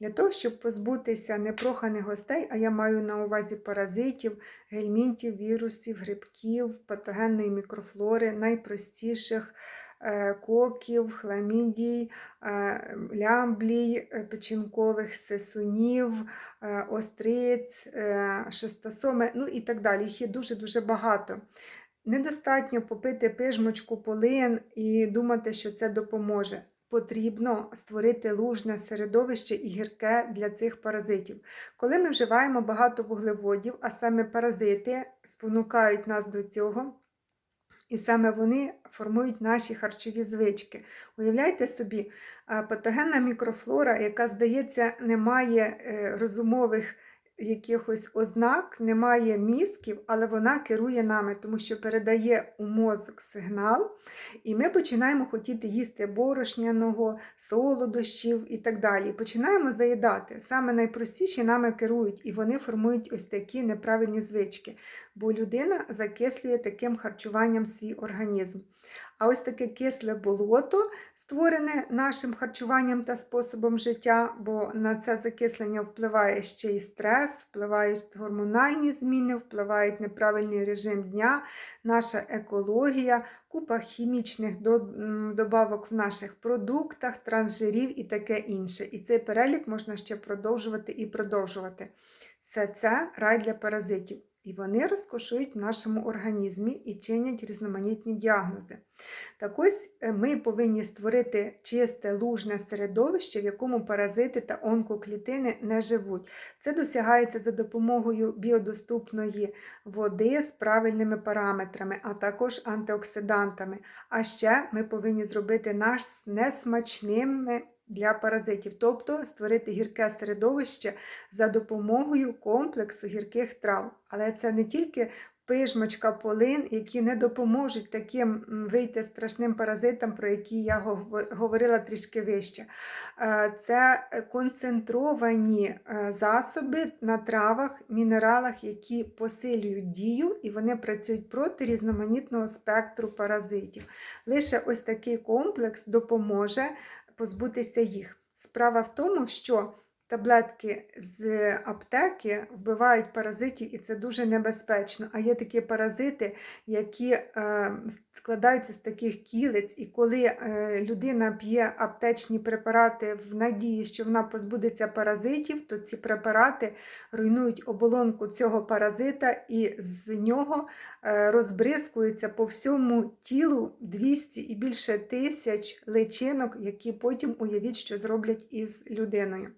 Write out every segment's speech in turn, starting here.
Для того, щоб позбутися непроханих гостей, а я маю на увазі паразитів, гельмінтів, вірусів, грибків, патогенної мікрофлори, найпростіших е, коків, хламідій, е, лямблій, е, печінкових сесунів, остриць, шестосоми, ну і так далі. Їх є дуже-дуже багато. Недостатньо попити пижмочку полин і думати, що це допоможе. Потрібно створити лужне середовище і гірке для цих паразитів. Коли ми вживаємо багато вуглеводів, а саме паразити спонукають нас до цього, і саме вони формують наші харчові звички. Уявляйте собі, патогенна мікрофлора, яка, здається, не має е, розумових якихось ознак, немає мізків, але вона керує нами, тому що передає у мозок сигнал, і ми починаємо хотіти їсти борошняного, солодощів і так далі. Починаємо заїдати. Саме найпростіші нами керують, і вони формують ось такі неправильні звички, бо людина закислює таким харчуванням свій організм. А ось таке кисле болото, створене нашим харчуванням та способом життя, бо на це закислення впливає ще й стрес, впливають гормональні зміни, впливають неправильний режим дня, наша екологія, купа хімічних добавок в наших продуктах, трансжирів і таке інше. І цей перелік можна ще продовжувати і продовжувати. Все це рай для паразитів. І вони розкошують в нашому організмі і чинять різноманітні діагнози. Так ось е, ми повинні створити чисте лужне середовище, в якому паразити та онкоклітини не живуть. Це досягається за допомогою біодоступної води з правильними параметрами, а також антиоксидантами. А ще ми повинні зробити нас несмачними для паразитів, тобто створити гірке середовище за допомогою комплексу гірких трав. Але це не тільки пижмочка полин, які не допоможуть таким вийти страшним паразитам, про які я говорила трішки вище. Е, Це концентровані е, засоби на травах, мінералах, які посилюють дію, і вони працюють проти різноманітного спектру паразитів. Лише ось такий комплекс допоможе позбутися їх. Справа в тому, що таблетки з аптеки вбивають паразитів, і це дуже небезпечно. А є такі паразити, які е, складаються з таких кілиць, і коли е, людина п'є аптечні препарати в надії, що вона позбудеться паразитів, то ці препарати руйнують оболонку цього паразита, і з нього е, розбризкується по всьому тілу 200 і більше тисяч личинок, які потім уявіть, що зроблять із людиною.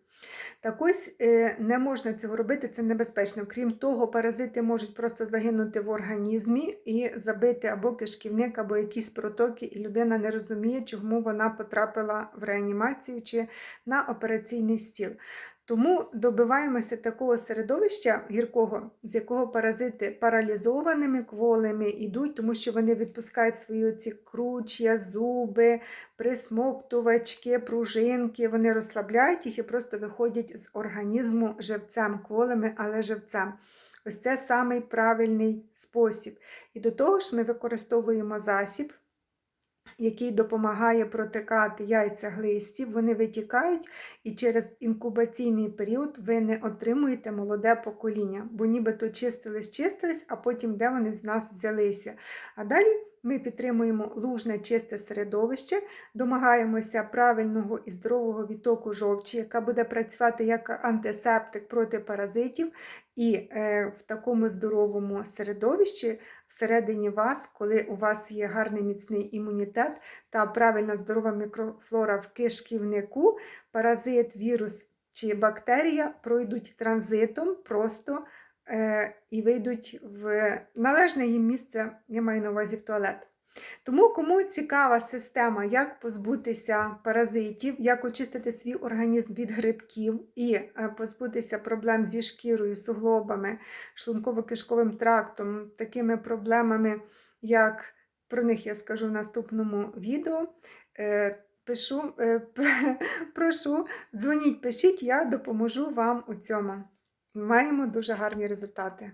Так ось е, не можна цього робити, це небезпечно. Крім того, паразити можуть просто загинути в організмі і забити або кишківник, або якісь протоки, і людина не розуміє, чому вона потрапила в реанімацію чи на операційний стіл. Тому добиваємося такого середовища гіркого, з якого паразити паралізованими кволими йдуть, тому що вони відпускають свої ці кручя, зуби, присмоктувачки, пружинки, вони розслабляють їх і просто виходять з організму живцем, кволими, але живцем. Ось це самий правильний спосіб. І до того ж, ми використовуємо засіб, який допомагає протикати яйця глистів, вони витікають, і через інкубаційний період ви не отримуєте молоде покоління, бо нібито чистились, чистились, а потім де вони з нас взялися. А далі ми підтримуємо лужне чисте середовище, домагаємося правильного і здорового відтоку жовчі, яка буде працювати як антисептик проти паразитів, і е, в такому здоровому середовищі всередині вас, коли у вас є гарний міцний імунітет та правильна здорова мікрофлора в кишківнику, паразит, вірус чи бактерія пройдуть транзитом просто і вийдуть в належне їм місце, я маю на увазі в туалет. Тому, кому цікава система, як позбутися паразитів, як очистити свій організм від грибків і е, позбутися проблем зі шкірою, суглобами, шлунково-кишковим трактом, такими проблемами, як про них я скажу в наступному відео. е, Пишу, е, прошу, дзвоніть, пишіть, я допоможу вам у цьому. Маємо дуже гарні результати.